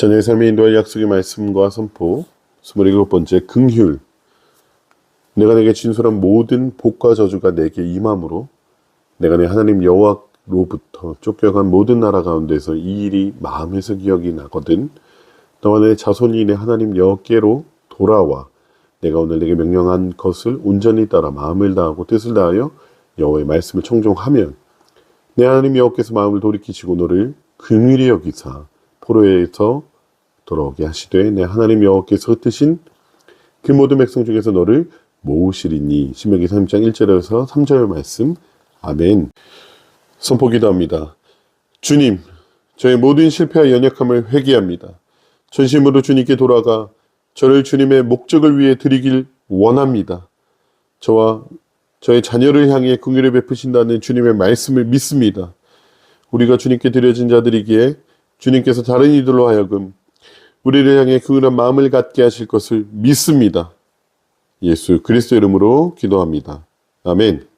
전의 삶의 인도할 약속의 말씀과 선포 27번째 긍휼. 내가 내게 진술한 모든 복과 저주가 내게 임함으로 내가 내 하나님 여호와로부터 쫓겨간 모든 나라 가운데서 이 일이 마음에서 기억이 나거든 너와 내 자손이 내 하나님 여호와께로 돌아와 내가 오늘 내게 명령한 것을 온전히 따라 마음을 다하고 뜻을 다하여 여호와의 말씀을 청종하면 내 하나님 여호와께서 마음을 돌이키시고 너를 긍휼히 여기사 포로에서 돌아오게 하시되 내 하나님 여호와께서 흩으신 그 모든 백성 중에서 너를 모으시리니. 신명기 3장 1절에서 3절 말씀. 아멘. 선포기도 합니다. 주님 저의 모든 실패와 연약함을 회개합니다. 전심으로 주님께 돌아가 저를 주님의 목적을 위해 드리길 원합니다. 저와 저의 자녀를 향해 긍휼을 베푸신다는 주님의 말씀을 믿습니다. 우리가 주님께 드려진 자들이기에 주님께서 다른 이들로 하여금 우리를 향해 긍휼한 마음을 갖게 하실 것을 믿습니다. 예수 그리스도 이름으로 기도합니다. 아멘.